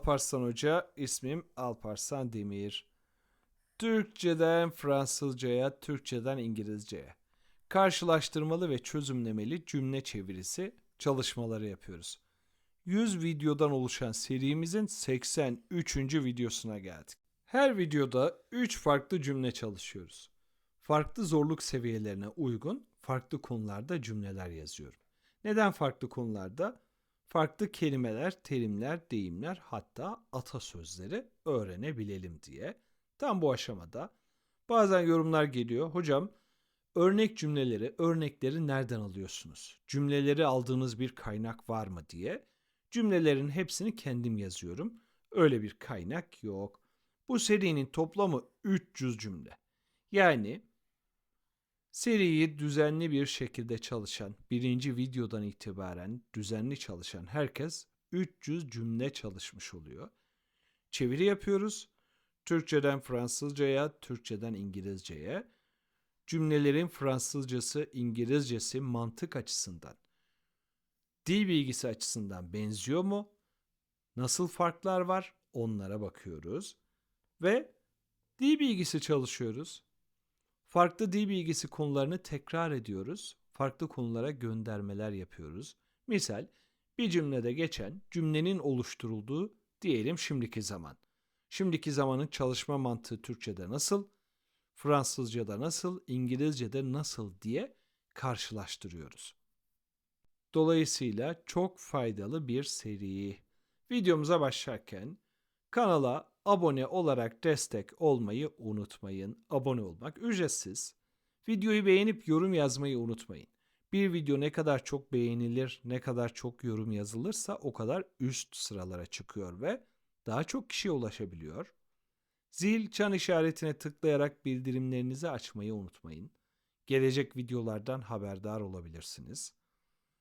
Alparslan Hoca, ismim Alparslan Demir. Türkçeden Fransızcaya, Türkçeden İngilizceye. Karşılaştırmalı ve çözümlemeli cümle çevirisi çalışmaları yapıyoruz. 100 videodan oluşan serimizin 83. videosuna geldik. Her videoda 3 farklı cümle çalışıyoruz. Farklı zorluk seviyelerine uygun farklı konularda cümleler yazıyorum. Neden farklı konularda? Farklı kelimeler, terimler, deyimler hatta atasözleri öğrenebilelim diye. Tam bu aşamada bazen yorumlar geliyor. Hocam örnek cümleleri, örnekleri nereden alıyorsunuz? Cümleleri aldığınız bir kaynak var mı diye. Cümlelerin hepsini kendim yazıyorum. Öyle bir kaynak yok. Bu serinin toplamı 300 cümle. Yani seriyi düzenli bir şekilde çalışan, birinci videodan itibaren düzenli çalışan herkes 300 cümle çalışmış oluyor. Çeviri yapıyoruz. Türkçeden Fransızcaya, Türkçeden İngilizceye. Cümlelerin Fransızcası, İngilizcesi mantık açısından, dil bilgisi açısından benziyor mu? Nasıl farklar var? Onlara bakıyoruz. Ve dil bilgisi çalışıyoruz. Farklı dil bilgisi konularını tekrar ediyoruz. Farklı konulara göndermeler yapıyoruz. Misal bir cümlede geçen cümlenin oluşturulduğu diyelim şimdiki zaman. Şimdiki zamanın çalışma mantığı Türkçe'de nasıl, Fransızca'da nasıl, İngilizce'de nasıl diye karşılaştırıyoruz. Dolayısıyla çok faydalı bir seri. Videomuza başlarken kanala abone olarak destek olmayı unutmayın. Abone olmak ücretsiz. Videoyu beğenip yorum yazmayı unutmayın. Bir video ne kadar çok beğenilir, ne kadar çok yorum yazılırsa o kadar üst sıralara çıkıyor ve daha çok kişiye ulaşabiliyor. Zil çan işaretine tıklayarak bildirimlerinizi açmayı unutmayın. Gelecek videolardan haberdar olabilirsiniz.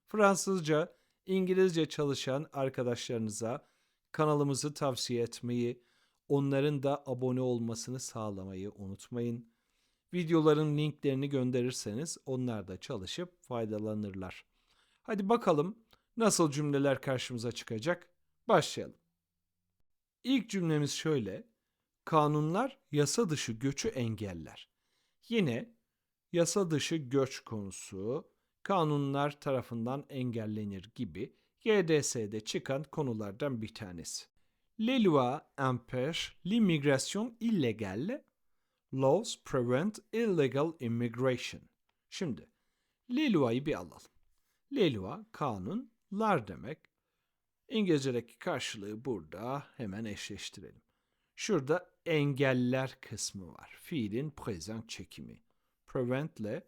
Fransızca, İngilizce çalışan arkadaşlarınıza kanalımızı tavsiye etmeyi, onların da abone olmasını sağlamayı unutmayın. Videoların linklerini gönderirseniz onlar da çalışıp faydalanırlar. Hadi bakalım nasıl cümleler karşımıza çıkacak? Başlayalım. İlk cümlemiz şöyle. Kanunlar yasa dışı göçü engeller. Yine yasa dışı göç konusu kanunlar tarafından engellenir gibi YDS'de çıkan konulardan bir tanesi. Les lois empêchent l'immigration illégale. Laws prevent illegal immigration. Şimdi les lois'yı bir alalım. Les lois kanunlar demek. İngilizce'deki karşılığı burada hemen eşleştirelim. Şurada engeller kısmı var. Fiilin present çekimi. Prevent ile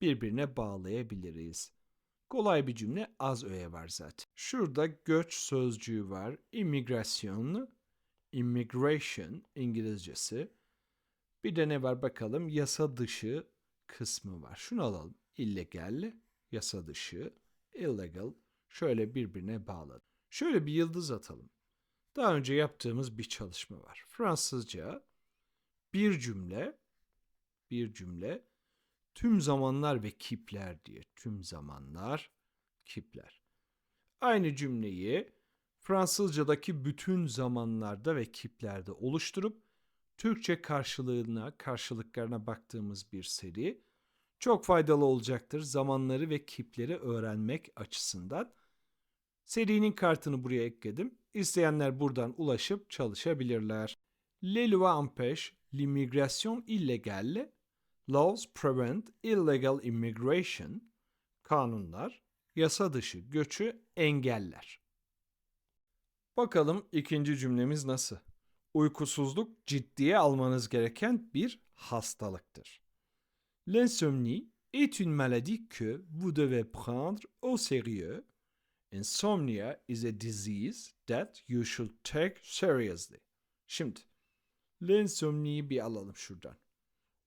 birbirine bağlayabiliriz. Kolay bir cümle az öğe var zaten. Şurada göç sözcüğü var. Immigration, immigration İngilizcesi. Bir de ne var bakalım? Yasa dışı kısmı var. Şunu alalım. Illegal, yasa dışı, illegal. Şöyle birbirine bağladım. Şöyle bir yıldız atalım. Daha önce yaptığımız bir çalışma var. Fransızca bir cümle, bir cümle tüm zamanlar ve kipler diye tüm zamanlar kipler. Aynı cümleyi Fransızcadaki bütün zamanlarda ve kiplerde oluşturup Türkçe karşılığına, karşılıklarına baktığımız bir seri çok faydalı olacaktır zamanları ve kipleri öğrenmek açısından. Serinin kartını buraya ekledim. İsteyenler buradan ulaşıp çalışabilirler. Les lois empêchent l'immigration illégale Laws prevent illegal immigration. Kanunlar yasa dışı göçü engeller. Bakalım ikinci cümlemiz nasıl? Uykusuzluk ciddiye almanız gereken bir hastalıktır. L'insomnie est une maladie que vous devez prendre au sérieux. Insomnia is a disease that you should take seriously. Şimdi, l'insomnie'yi bir alalım şuradan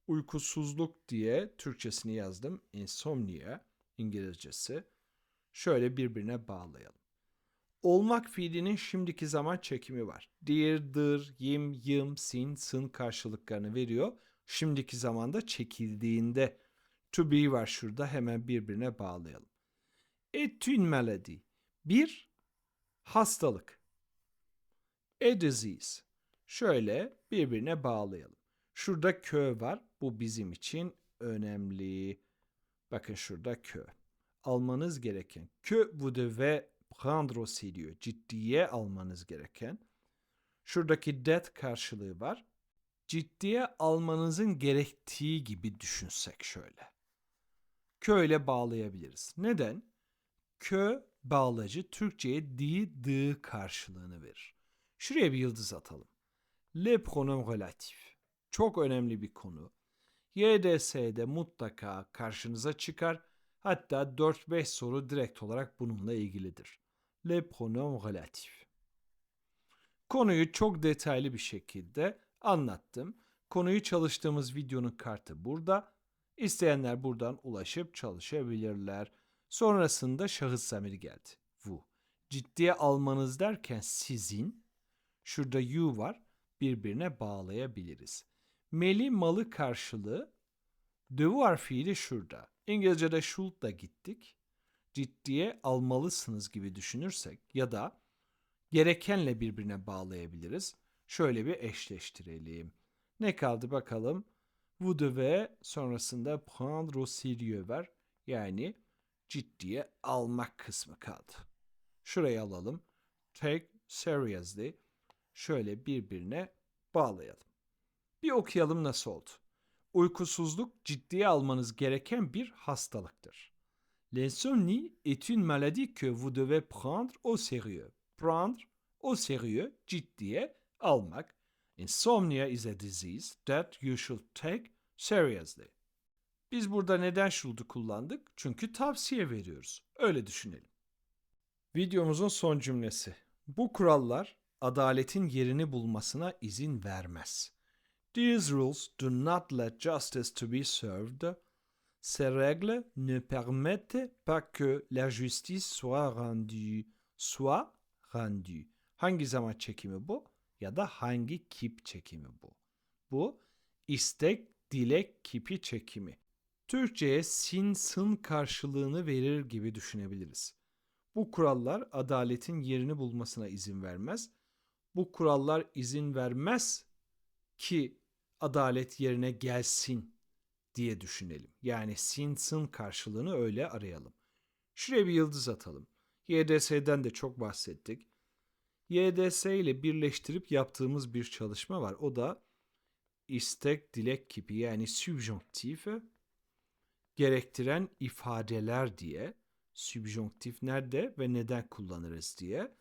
uykusuzluk diye Türkçesini yazdım. Insomnia İngilizcesi. Şöyle birbirine bağlayalım. Olmak fiilinin şimdiki zaman çekimi var. Dir, dır, yim, yım, sin, sın karşılıklarını veriyor. Şimdiki zamanda çekildiğinde to be var şurada hemen birbirine bağlayalım. Et une maladie. Bir hastalık. A disease. Şöyle birbirine bağlayalım. Şurada kö var. Bu bizim için önemli. Bakın şurada kö. Almanız gereken que vous devez prendre au. Ciddiye almanız gereken. Şuradaki that karşılığı var. Ciddiye almanızın gerektiği gibi düşünsek şöyle. Kö ile bağlayabiliriz. Neden? Kö bağlacı Türkçe'ye di, dı karşılığını verir. Şuraya bir yıldız atalım. Le pronom relatif. Çok önemli bir konu. YDS'de mutlaka karşınıza çıkar. Hatta 4-5 soru direkt olarak bununla ilgilidir. Le pronom relatif. Konuyu çok detaylı bir şekilde anlattım. Konuyu çalıştığımız videonun kartı burada. İsteyenler buradan ulaşıp çalışabilirler. Sonrasında şahıs zamiri geldi. Vous. Ciddiye almanız derken sizin, şurada you var, birbirine bağlayabiliriz. Meli malı karşılığı devoir fiili şurada. İngilizce'de should da gittik. Ciddiye almalısınız gibi düşünürsek ya da gerekenle birbirine bağlayabiliriz. Şöyle bir eşleştirelim. Ne kaldı bakalım? Vous devez sonrasında prendre au sérieux var. Yani ciddiye almak kısmı kaldı. Şurayı alalım. Take seriously. Şöyle birbirine bağlayalım. Bir okuyalım nasıl oldu. Uykusuzluk ciddiye almanız gereken bir hastalıktır. L'insomnie est une maladie que vous devez prendre au sérieux. Prendre au sérieux, ciddiye almak. Insomnia is a disease that you should take seriously. Biz burada neden should'u kullandık? Çünkü tavsiye veriyoruz. Öyle düşünelim. Videomuzun son cümlesi. Bu kurallar adaletin yerini bulmasına izin vermez. These rules do not let justice to be served. Ces règles ne permettent pas que la justice soit rendue. Soit rendue. Hangi zaman çekimi bu? Ya da hangi kip çekimi bu? Bu istek, dilek kipi çekimi. Türkçe'ye sin sın karşılığını verir gibi düşünebiliriz. Bu kurallar adaletin yerini bulmasına izin vermez. Bu kurallar izin vermez ki adalet yerine gelsin diye düşünelim. Yani sin sın karşılığını öyle arayalım. Şuraya bir yıldız atalım. YDS'den de çok bahsettik. YDS ile birleştirip yaptığımız bir çalışma var. O da istek dilek kipi yani subjonktif gerektiren ifadeler diye subjonktif nerede ve neden kullanırız diye.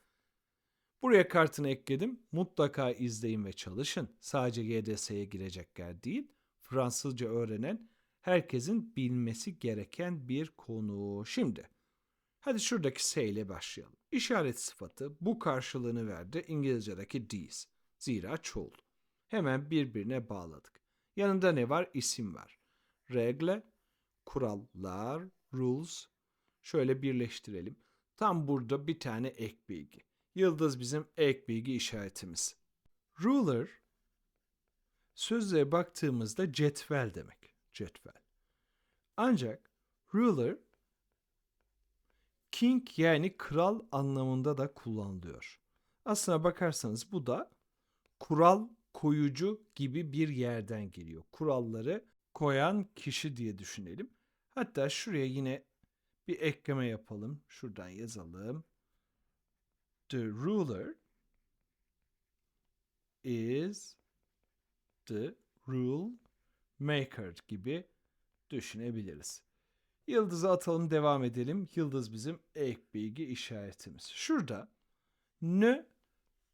Buraya kartını ekledim. Mutlaka izleyin ve çalışın. Sadece YDS'ye girecekler değil, Fransızca öğrenen herkesin bilmesi gereken bir konu. Şimdi hadi şuradaki S ile başlayalım. İşaret sıfatı bu karşılığını verdi İngilizce'deki these. Zira çoğul. Hemen birbirine bağladık. Yanında ne var? İsim var. Regle, kurallar, rules. Şöyle birleştirelim. Tam burada bir tane ek bilgi. Yıldız bizim ek bilgi işaretimiz. Ruler sözlüğe baktığımızda cetvel demek. Cetvel. Ancak ruler king yani kral anlamında da kullanılıyor. Aslına bakarsanız bu da kural koyucu gibi bir yerden geliyor. Kuralları koyan kişi diye düşünelim. Hatta şuraya yine bir ekleme yapalım. Şuradan yazalım. The ruler is the rule maker gibi düşünebiliriz. Yıldızı atalım devam edelim. Yıldız bizim ek bilgi işaretimiz. Şurada ne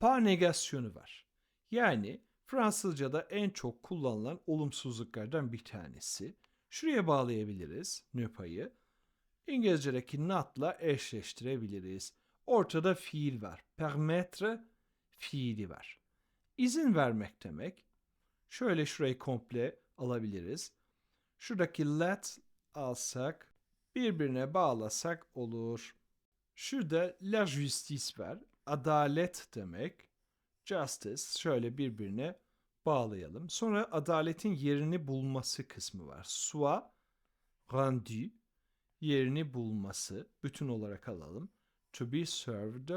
par negasyonu var. Yani Fransızca'da en çok kullanılan olumsuzluklardan bir tanesi. Şuraya bağlayabiliriz nöpayı. İngilizce'deki not'la eşleştirebiliriz. Ortada fiil var. Permettre fiili var. İzin vermek demek. Şöyle şurayı komple alabiliriz. Şuradaki let alsak, birbirine bağlasak olur. Şurada la justice var. Adalet demek. Justice şöyle birbirine bağlayalım. Sonra adaletin yerini bulması kısmı var. Soit rendu yerini bulması bütün olarak alalım. To be served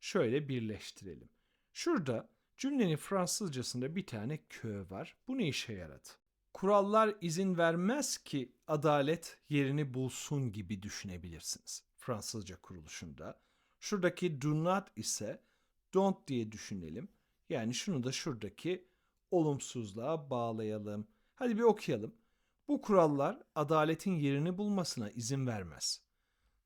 şöyle birleştirelim. Şurada cümlenin Fransızcasında bir tane kö var. Bu ne işe yaradı? Kurallar izin vermez ki adalet yerini bulsun gibi düşünebilirsiniz. Fransızca kuruluşunda. Şuradaki do not ise don't diye düşünelim. Yani şunu da şuradaki olumsuzluğa bağlayalım. Hadi bir okuyalım. Bu kurallar adaletin yerini bulmasına izin vermez.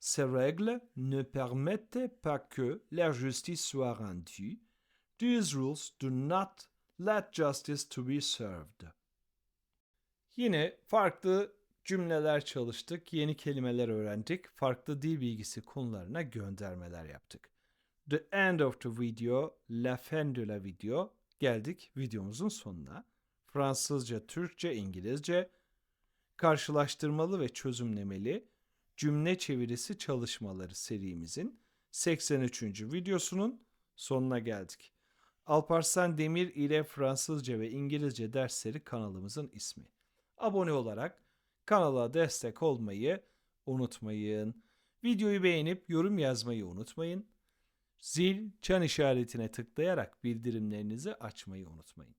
Ces règles ne permettent pas que la justice soit rendue. These rules do not let justice to be served. Yine farklı cümleler çalıştık, yeni kelimeler öğrendik, farklı dil bilgisi konularına göndermeler yaptık. The end of the video, la fin de la video. Geldik videomuzun sonuna. Fransızca, Türkçe, İngilizce, karşılaştırmalı ve çözümlemeli cümle çevirisi çalışmaları serimizin 83. videosunun sonuna geldik. Alparslan Demir ile Fransızca ve İngilizce dersleri kanalımızın ismi. Abone olarak kanala destek olmayı unutmayın. Videoyu beğenip yorum yazmayı unutmayın. Zil, çan işaretine tıklayarak bildirimlerinizi açmayı unutmayın.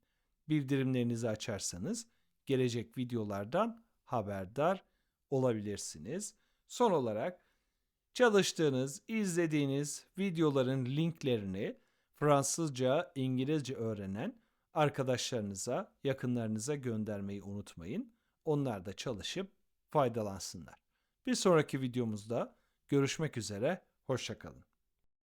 Bildirimlerinizi açarsanız gelecek videolardan haberdar olabilirsiniz. Son olarak çalıştığınız, izlediğiniz videoların linklerini Fransızca, İngilizce öğrenen arkadaşlarınıza, yakınlarınıza göndermeyi unutmayın. Onlar da çalışıp faydalansınlar. Bir sonraki videomuzda görüşmek üzere, hoşçakalın.